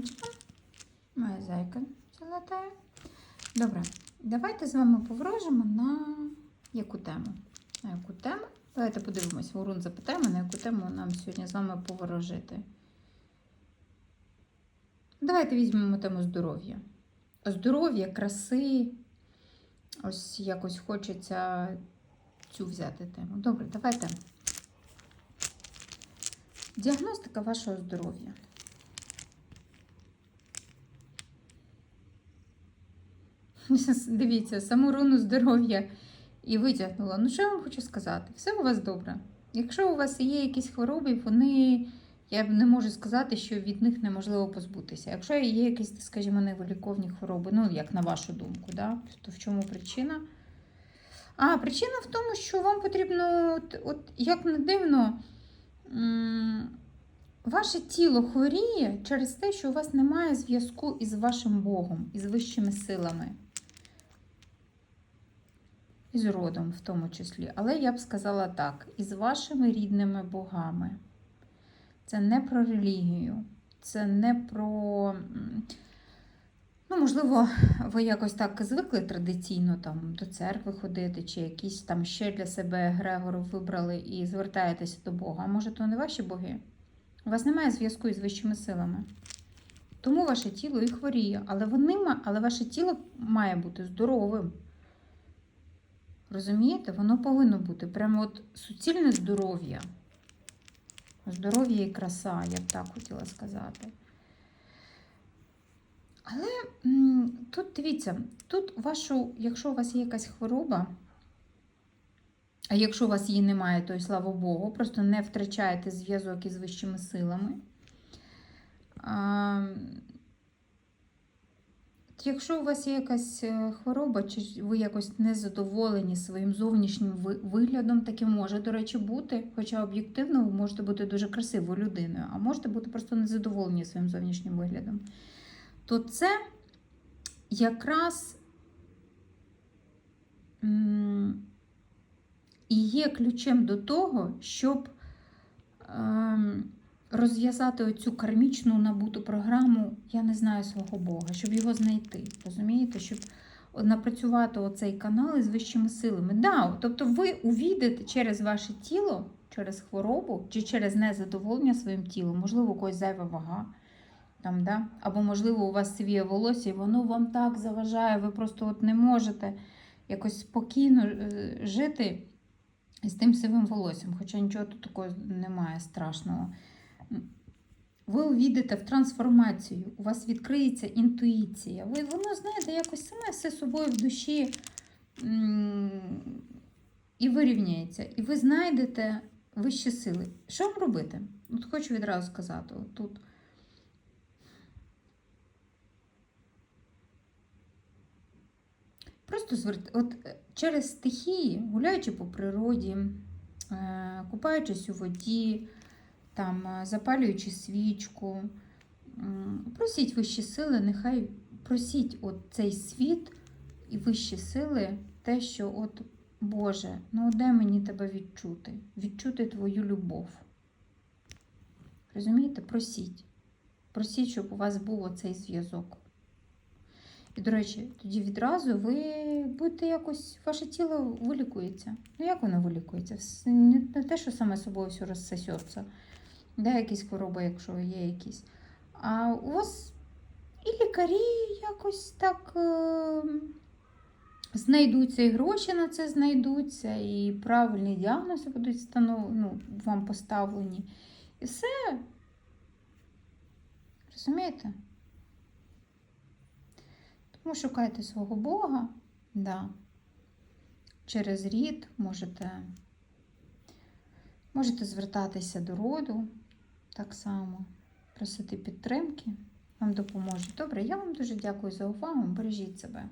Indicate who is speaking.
Speaker 1: сонечко. Моя зайка залатає. Добре, давайте з вами поворожимо на яку тему? На яку тему? Давайте подивимось, Ворон запитаємо, на яку тему нам сьогодні з вами поворожити. Давайте візьмемо тему здоров'я. Здоров'я, краси. Ось якось хочеться цю взяти тему. Добре, давайте. Діагностика вашого здоров'я. Дивіться, саму руну здоров'я і витягнула. Ну, що я вам хочу сказати? Все у вас добре. Якщо у вас є якісь хвороби, вони, я не можу сказати, що від них неможливо позбутися. Якщо є якісь, скажімо, невиліковні хвороби, ну, як на вашу думку, да? то в чому причина? А, причина в тому, що вам потрібно, от, от як не дивно, ваше тіло хворіє через те, що у вас немає зв'язку із вашим Богом, із вищими силами. І з родом в тому числі. Але я б сказала так: із вашими рідними богами. Це не про релігію, це не про. Ну, можливо, ви якось так звикли традиційно там до церкви ходити, чи якісь там ще для себе Грегори вибрали і звертаєтеся до Бога. А може, то не ваші боги? У вас немає зв'язку із вищими силами. Тому ваше тіло і хворіє, але вони, але ваше тіло має бути здоровим. Розумієте, воно повинно бути прямо от суцільне здоров'я. Здоров'я і краса, я б так хотіла сказати. Але тут дивіться, тут вашу, якщо у вас є якась хвороба, а якщо у вас її немає, то й слава Богу, просто не втрачаєте зв'язок із вищими силами. Якщо у вас є якась е, хвороба, чи ви якось незадоволені своїм зовнішнім виглядом, таке може, до речі, бути. Хоча об'єктивно ви можете бути дуже красивою людиною, а можете бути просто незадоволені своїм зовнішнім виглядом, то це якраз і є ключем до того, щоб ем, розв'язати оцю кармічну набуту програму, я не знаю свого Бога, щоб його знайти. Розумієте? Щоб напрацювати оцей канал із вищими силами. Да, тобто ви увійдете через ваше тіло, через хворобу чи через незадоволення своїм тілом, можливо, у когось зайва вага. Там, да? Або, можливо, у вас сивіє волосся, і воно вам так заважає, ви просто от не можете якось спокійно е, жити з тим сивим волоссям, хоча нічого тут такого немає страшного. Ви увійдете в трансформацію, у вас відкриється інтуїція. Ви, воно, знаєте, якось саме все собою в душі і вирівняється. І ви знайдете вищі сили. Що вам робити? От хочу відразу сказати. Тут. Просто зверт... от е, через стихії, гуляючи по природі, е, купаючись у воді, там, е, запалюючи свічку, просіть вищі сили, нехай просіть от цей світ і вищі сили, те, що от Боже, ну де мені тебе відчути? Відчути твою любов. Розумієте? Просіть. Просіть, щоб у вас був оцей зв'язок. І, до речі, тоді відразу ви будете якось, ваше тіло вилікується. Ну, як воно вилікується? Не, те, що саме собою все розсосеться. Да, якісь хвороби, якщо є якісь. А у вас і лікарі якось так е, знайдуться, і гроші на це знайдуться, і правильні діагнози будуть станов... ну, вам поставлені. І все. Розумієте? Тому шукайте свого Бога, да. через рід можете, можете звертатися до роду так само, просити підтримки, вам допоможуть. Добре, я вам дуже дякую за увагу. Бережіть себе.